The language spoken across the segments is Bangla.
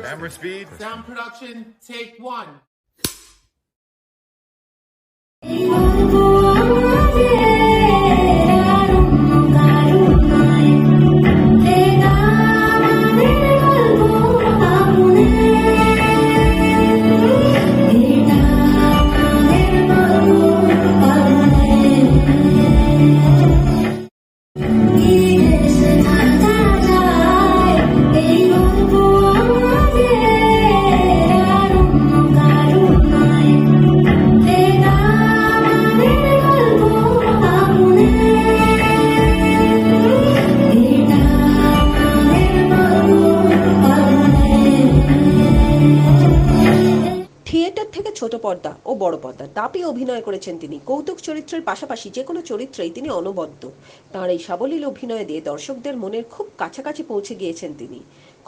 Camera speed. Sound production, take one. ছোট পর্দা ও বড় পর্দা। দাপি অভিনয় করেছেন তিনি। কৌতুক চরিত্রের পাশাপাশি যে কোনো চরিত্রেই তিনি অনবদ্য। তাঁর এই সাবলীল অভিনয় দিয়ে দর্শকদের মনের খুব কাছাকাছি পৌঁছে গিয়েছেন তিনি।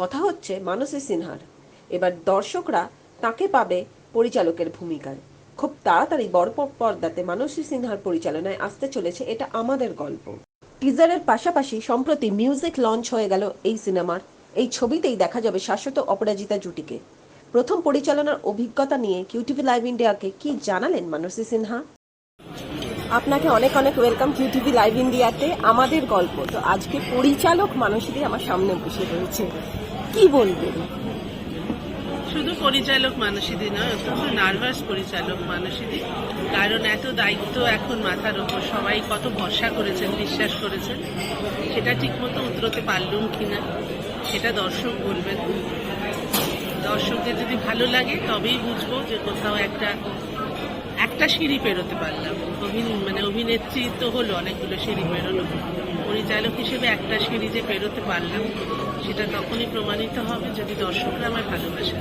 কথা হচ্ছে মানসী সিনহার। এবার দর্শকরা তাকে পাবে পরিচালকের ভূমিকায়। খুব তাড়াতাড়ি বড় পর্দাতে মানসী সিনহার পরিচালনায় আসতে চলেছে এটা আমাদের গল্প। টিজারের পাশাপাশি সম্প্রতি মিউজিক লঞ্চ হয়ে গেল এই সিনেমার। এই ছবিতেই দেখা যাবে শাশ্বত অপরাজিতা জুটিকে। প্রথম পরিচালনার অভিজ্ঞতা নিয়ে কিউটিভি লাইভ ইন্ডিয়াকে কি জানালেন মানসী সিনহা? আপনাকে অনেক অনেক ওয়েলকাম কিউটিভি লাইভ ইন্ডিয়াতে আমাদের গল্প। তো আজকে পরিচালক মানসীদি আমার সামনে বসে রয়েছে। কি বলবেন? শুধু পরিচালক মানসীদি নয় অত্যন্ত নার্ভাস পরিচালক মানসীদি। কারণ এত দায়িত্ব এখন মাথার ওপর সবাই কত ভরসা করেছেন, বিশ্বাস করেছেন। সেটা ঠিকমতো উতরোতে পারলুম কিনা, সেটা দর্শক বলবেন। দর্শকদের যদি ভালো লাগে তবেই বুঝব যে কোথাও একটা একটা সিঁড়ি পেরোতে পারলাম। অভিন মানে অভিনেত্রী তো হলো অনেকগুলো সিঁড়ি পেরোলো। পরিচালক হিসেবে একটা সিঁড়ি যে পেরোতে পারলাম সেটা তখনই প্রমাণিত হবে যদি দর্শকরা আমার ভালোবাসে।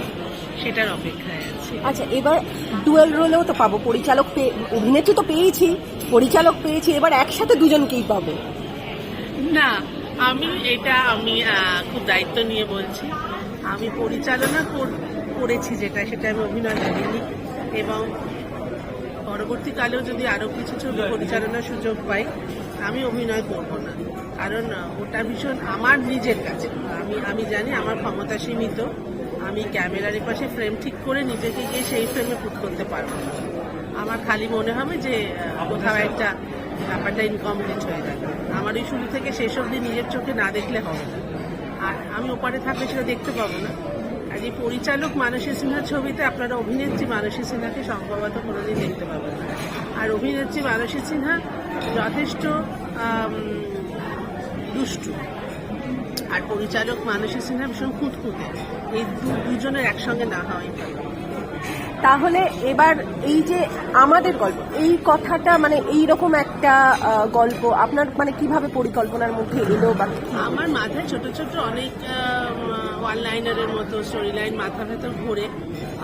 সেটার অপেক্ষায় আছে। আচ্ছা এবার ডুয়েল রোলেও তো পাবো। পরিচালক অভিনেত্রী তো পেয়েছি পরিচালক পেয়েছি এবার একসাথে দুজনকেই পাবো। না আমি এটা আমি খুব দায়িত্ব নিয়ে বলছি। আমি পরিচালনা কর- করেছি যেটা সেটা আমি অভিনয় করিনি। এবং পরবর্তীকালেও যদি আরও কিছু ছবি পরিচালনার সুযোগ পাই আমি অভিনয় করব না। কারণ ওটা ভীষণ আমার নিজের কাছে। আমি আমি জানি আমার ক্ষমতা সীমিত। আমি ক্যামেরার পাশে ফ্রেম ঠিক করে নিজেকে গিয়ে সেই ফ্রেমে পুট করতে পারব না। আমার খালি মনে হবে যে কোথাও একটা ব্যাপারটা ইনকমপ্লিট হয়ে যাবে আমার এই শুরু থেকে শেষ অবধি নিজের চোখে না দেখলে হবে না। আর আমি ওপারে থাকলে সেটা দেখতে পাবো না। এই পরিচালক মানসী সিনহার ছবিতে আপনারা অভিনেত্রী মানসী সিনহাকে সম্ভবত কোনোদিন দেখতে পাবেন। আর অভিনেত্রী মানসী সিনহা যথেষ্ট দুষ্টু। আর পরিচালক মানসী সিনহা ভীষণ খুঁতখুঁতে। এই দুজনের একসঙ্গে না হওয়াই ভালো। তাহলে এবার এই যে আমাদের গল্প, এই কথাটা মানে এই রকম একটা গল্প, আপনার মানে কীভাবে পরিকল্পনার মধ্যে এলো বা আমার মাথায় ছোট ছোট অনেক ওয়ান লাইনারের মতো স্টোরি লাইন মাথা ভেতর ঘুরে।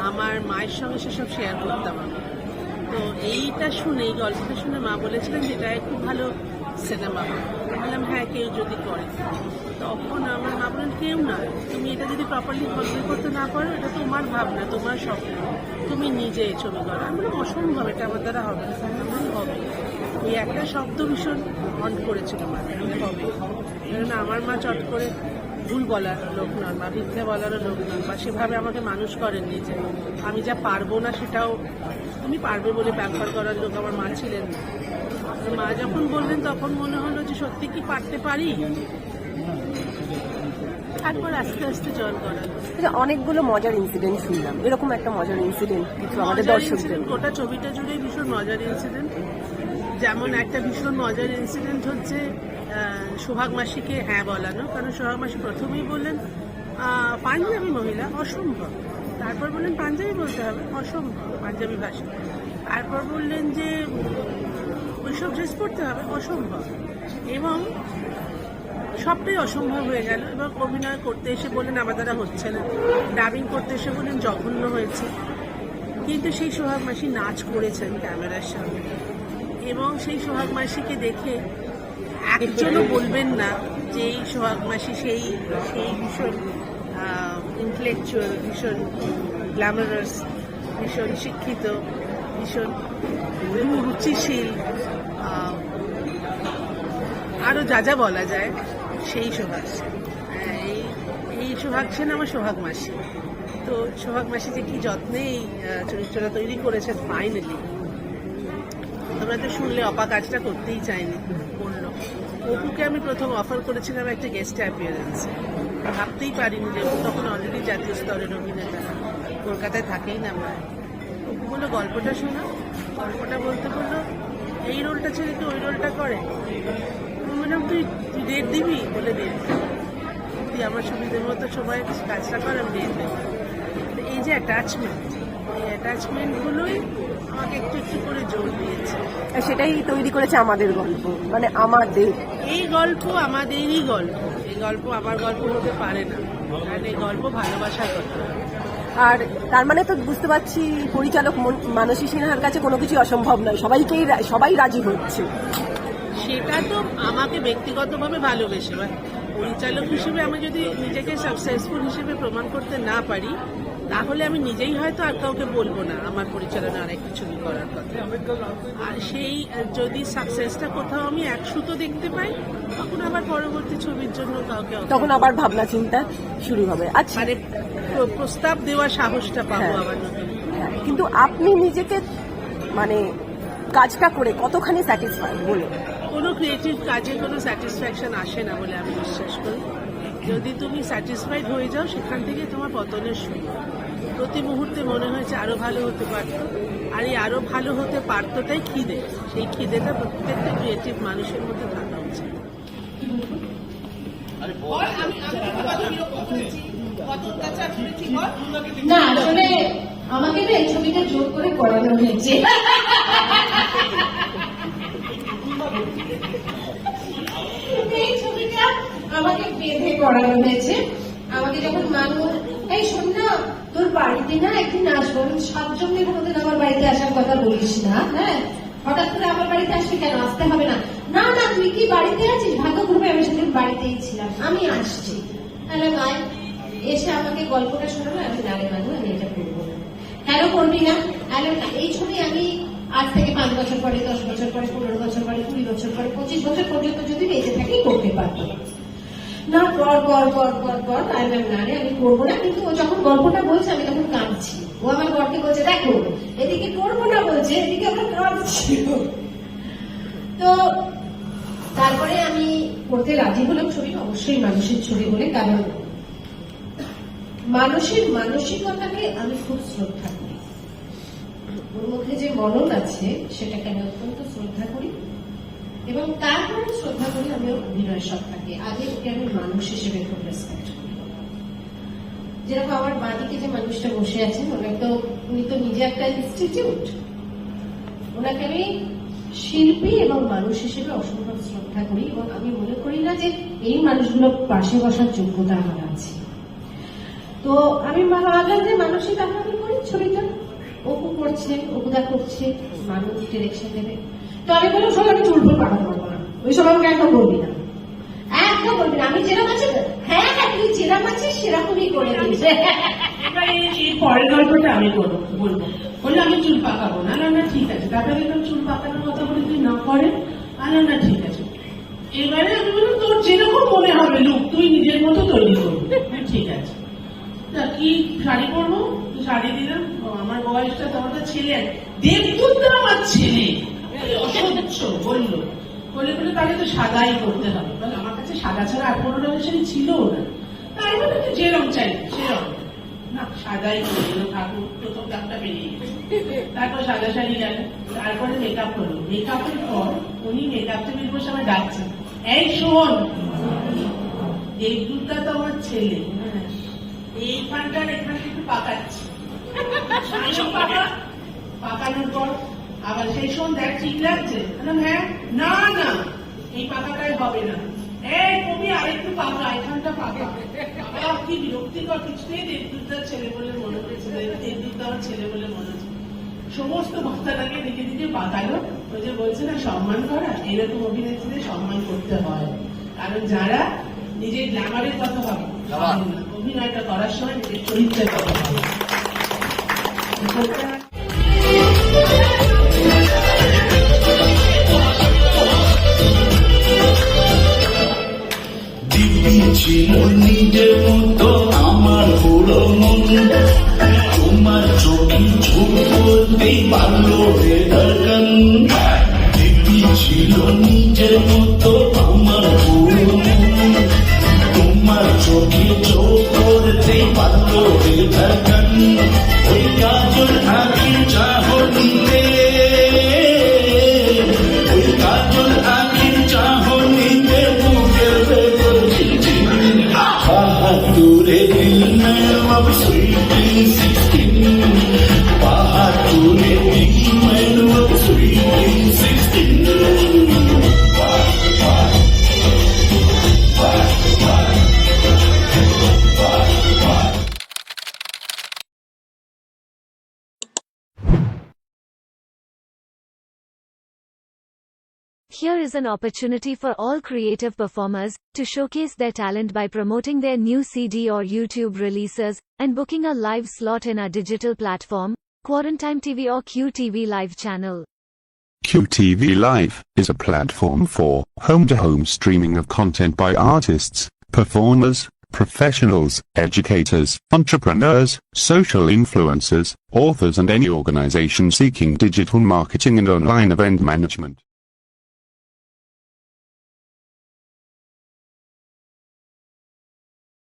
আমার মায়ের সঙ্গে সেসব শেয়ার করতাম তো এইটা শুনে, এই গল্পটা শুনে মা বলেছিলেন যে এটা খুব ভালো সিনেমা বললাম হ্যাঁ কেউ যদি করে। তখন আমার মা কেউ না। তুমি এটা যদি প্রপারলি কন্ট্রোল করতে না পারো, এটা তোমার ভাবনা, তোমার স্বপ্ন। তুমি নিজে এই ছবি করো। আমি অসম্ভব, এটা আমার দ্বারা হবে না হবে এই একটা শব্দ ভীষণ অন করেছিল আমি হবে। কারণ আমার মা চট করে ভুল বলার লোক নন, বা মিথ্যে বলারও লোক নন, বা সেভাবে আমাকে মানুষ করেননি যে আমি যা পারব না সেটাও তুমি পারবে বলে ব্যবহার করার লোক আমার মা ছিলেন না। মা যখন বললেন, তখন মনে হলো যে সত্যি কি পারতে পারি? তারপর আস্তে আস্তে জল করা আচ্ছা, অনেকগুলো মজার ইনসিডেন্ট শুনলাম। এরকম একটা মজার ইনসিডেন্ট কিছু আমাদের দর্শকদের গোটা ছবিটা জুড়ে ভীষণ মজার ইনসিডেন্ট যেমন একটা ভীষণ মজার ইনসিডেন্ট হচ্ছে সোহাগ মাসিকে হ্যাঁ বলানো। কারণ সোহাগ মাসি প্রথমেই বললেন পাঞ্জাবি মহিলা অসম্ভব। তারপর বললেন পাঞ্জাবি বলতে হবে অসম্ভব পাঞ্জাবি ভাষা। তারপর বললেন যে ওইসব ড্রেস পরতে হবে অসম্ভব। এবং সবটাই অসম্ভব হয়ে গেল। এবং অভিনয় করতে এসে বলেন আমার দ্বারা হচ্ছে না। ডাবিং করতে এসে বলেন জঘন্য হয়েছে। কিন্তু সেই সোহাগ মাসি নাচ করেছেন ক্যামেরার সামনে। এবং সেই সোহাগ মাসিকে দেখে একজনও বলবেন না যে এই সোহাগ মাসি সেই সেই ভীষণ ইন্টেলেকচুয়াল ভীষণ গ্ল্যামারাস ভীষণ শিক্ষিত, ভীষণ রুচিশীল আরও যা যা বলা যায়। সেই সুভাষ এই এই সোহাগ সেন আমার সোহাগ মাসি। তো সোহাগ মাসি যে কি যত্নে এই চরিত্রটা তৈরি করেছে ফাইনালি তোমরা তো শুনলে অপা কাজটা করতেই চাইনি, করল। অপুকে আমি প্রথম অফার করেছিলাম একটা গেস্ট অ্যাপিয়ারেন্স ভাবতেই পারিনি যে তখন অলরেডি জাতীয় স্তরের অভিনেতা। কলকাতায় থাকেই না আমরা অপু বলল, গল্পটা শোনো। গল্পটা বলতে বলল, এই রোলটা ছেড়ে কি ওই রোলটা করে? আমি বললাম তুই ডেট দিবি বলে ডেট তুই আমার সুবিধের মতো সময় কাজটা কর আমি ডেট দেবো। এই যে অ্যাটাচমেন্ট এই অ্যাটাচমেন্টগুলোই আমাকে একটু একটু করে জোর দিয়েছে। আর সেটাই তৈরি করেছে আমাদের গল্প মানে আমাদের। এই গল্প আমাদেরই গল্প এই গল্প আমার গল্প হতে পারে না। কারণ এই গল্প ভালোবাসার কথা। আর তার মানে তো বুঝতে পারছি পরিচালক মন- মানসী সিনহার কাছে কোনো কিছু অসম্ভব নয় সবাইকেই সবাই রাজি হচ্ছে। সেটা তো আমাকে ব্যক্তিগতভাবে ভালোবেসে পরিচালক হিসেবে আমি যদি নিজেকে সাকসেসফুল হিসেবে প্রমাণ করতে না পারি তাহলে আমি নিজেই হয়তো আর কাউকে বলব না আমার পরিচালনা আর একটি ছবি করার কথা। আর সেই যদি সাকসেসটা কোথাও আমি একসুতো দেখতে পাই তখন আবার পরবর্তী ছবির জন্য কাউকে তখন আবার ভাবনা চিন্তা শুরু হবে। আচ্ছা। মানে প্র- প্রস্তাব দেওয়ার সাহসটা পাবো হ্যাঁ। আবার হ্যাঁ, কিন্তু আপনি নিজেকে মানে কাজটা করে কতখানি স্যাটিসফাইড বলুন? কোনো ক্রিয়েটিভ কাজে কোনো স্যাটিসফ্যাকশন আসে না বলে আমি বিশ্বাস করি। যদি তুমি স্যাটিসফাইড হয়ে যাও সেখান থেকে তোমার পতনের শুরু প্রতি মুহূর্তে মনে হয়েছে আরও ভালো হতে পারতো। আর এই আরও ভালো হতে পারতোটাই খিদে। সেই খিদেটা প্রত্যেকটা ক্রিয়েটিভ মানুষের মধ্যে থাকা উচিত। না আসলে আমাকে না এই ছবিটা জোর করে করানো হয়েছে এই ছবিটা আমাকে বেঁধে করানো হয়েছে। আমাকে যখন মানুষ এই শোন না, তোর বাড়িতে না একদিন আসব, আমি সাতজন মেয়ে কোনোদিন আমার বাড়িতে আসার কথা বলিস না হ্যাঁ? হঠাৎ করে আমার বাড়িতে আসবি কেন? আসতে হবে না। না না, তুই কি বাড়িতে আছিস? ভাগ্যক্রমে আমি সেদিন বাড়িতেই ছিলাম। আমি আসছি। হ্যালো, ভাই। এসে আমাকে গল্পটা শোনালো আমি না রে মানু আমি এটা করব না। কেন করবি না? হ্যালো, না, এই ছবি আমি আজ থেকে পাঁচ বছর পরে, দশ বছর পরে, পনেরো বছর পরে, কুড়ি বছর পরে, পঁচিশ বছর পর্যন্ত যদি বেঁচে থাকি, করতে পারব। না পর আমি না আমি করব না, কিন্তু ও যখন গল্পটা বলছে, আমি তখন কাঁদছি। ও আমার গল্পে বলছে, দেখো, এদিকে করব না বলছে, এদিকে কাঁদছি। তো তারপরে আমি করতে রাজি হলাম ছবিটা অবশ্যই মানুষের ছবি বলে, কারণ মানুষের মানসিকতাকে আমি খুব শ্রদ্ধা করি। ওর মধ্যে যে মনন আছে, সেটাকে আমি অত্যন্ত শ্রদ্ধা করি। এবং তারপরে আমি অভিনয় সত্তাকে আগে ওকে আমি মানুষ হিসেবে খুব রেসপেক্ট যেরকম আমার বাড়িতে যে মানুষটা বসে আছেন, ওনার তো, উনি তো নিজে একটা ইনস্টিটিউট ওনাকে আমি শিল্পী এবং মানুষ হিসেবে অসম্ভব শ্রদ্ধা করি এবং আমি মনে করি না যে এই মানুষগুলো পাশে বসার যোগ্যতা আমার আছে। তো আমি ভাবলাম যে আমি করি, ছবিটা অপু করছে, অপুদা করছে, মানুষ ডিরেকশন দেবে। তো আমি বললাম সব আমি ফুল পাঠা করব না। ওই সব আমাকে একদম বলবি না হ্যাঁ হ্যাঁ তুই সেরকমই আমি করব আমি চুল পাকাবো না। না না ঠিক আছে। তারপরে চুল পাকানোর কথা বলে তুই না করে না ঠিক আছে। এবারে আমি বললাম তোর যেরকম মনে হবে লুক তুই নিজের মতো তৈরি করবি। হ্যাঁ, ঠিক আছে। তা কি শাড়ি পরবো? শাড়ি দিলাম আমার বয়সটা তোমার তো ছেলে। দেবদূত আমার ছেলে। অসহ্য বলল। বলে বলে তাহলে তো সাদাই করতে হবে। বলে আমার কাছে সাদা ছাড়া আর কোনো রঙের ছিল না। তাই বলে তুই যেরকম চাই সেরকম না, সাদাই করে দিল ঠাকুর প্রথম দামটা বেরিয়ে তারপর সাদা শাড়ি গেল, তারপরে মেকআপ হলো। মেকআপের পর উনি মেকআপ টেবিল বসে আমার ডাকছেন এই শোন দুধটা তো আমার ছেলে। এই ফানটার এখানে একটু পাকাচ্ছি। পাকানোর পর আবার সেই শোন দেখ ঠিক লাগছে? হ্যাঁ না না এই পাকাটাই হবে না। এই কবি আরেকটু পাকা এখানটা বাবা, কি বিরক্তিকর কিছুতেই দেবদূতদার ছেলে বলে মনে হয়েছে দেবদূত আমার ছেলে বলে মনে হচ্ছে সমস্ত দিকে দিকে ওই যে বলছে না সম্মান করা? এরকম অভিনেত্রীদের সম্মান করতে হয়। কারণ যারা নিজের গ্ল্যামারের কথা ভাবে না। অভিনয়টা করার সময় নিজের চরিত্রের কথা ভাবে। জীবন নিজের মতো আমার পুরো মন তোমার চোখে ঝুঁক করতে পারল রে দরকান ছিল নিজের মতো be sweet. Here is an opportunity for all creative performers to showcase their talent by promoting their new CD or YouTube releases and booking a live slot in our digital platform, Quarantine TV or QTV Live channel. QTV Live is a platform for home-to-home streaming of content by artists, performers, professionals, educators, entrepreneurs, social influencers, authors and any organization seeking digital marketing and online event management.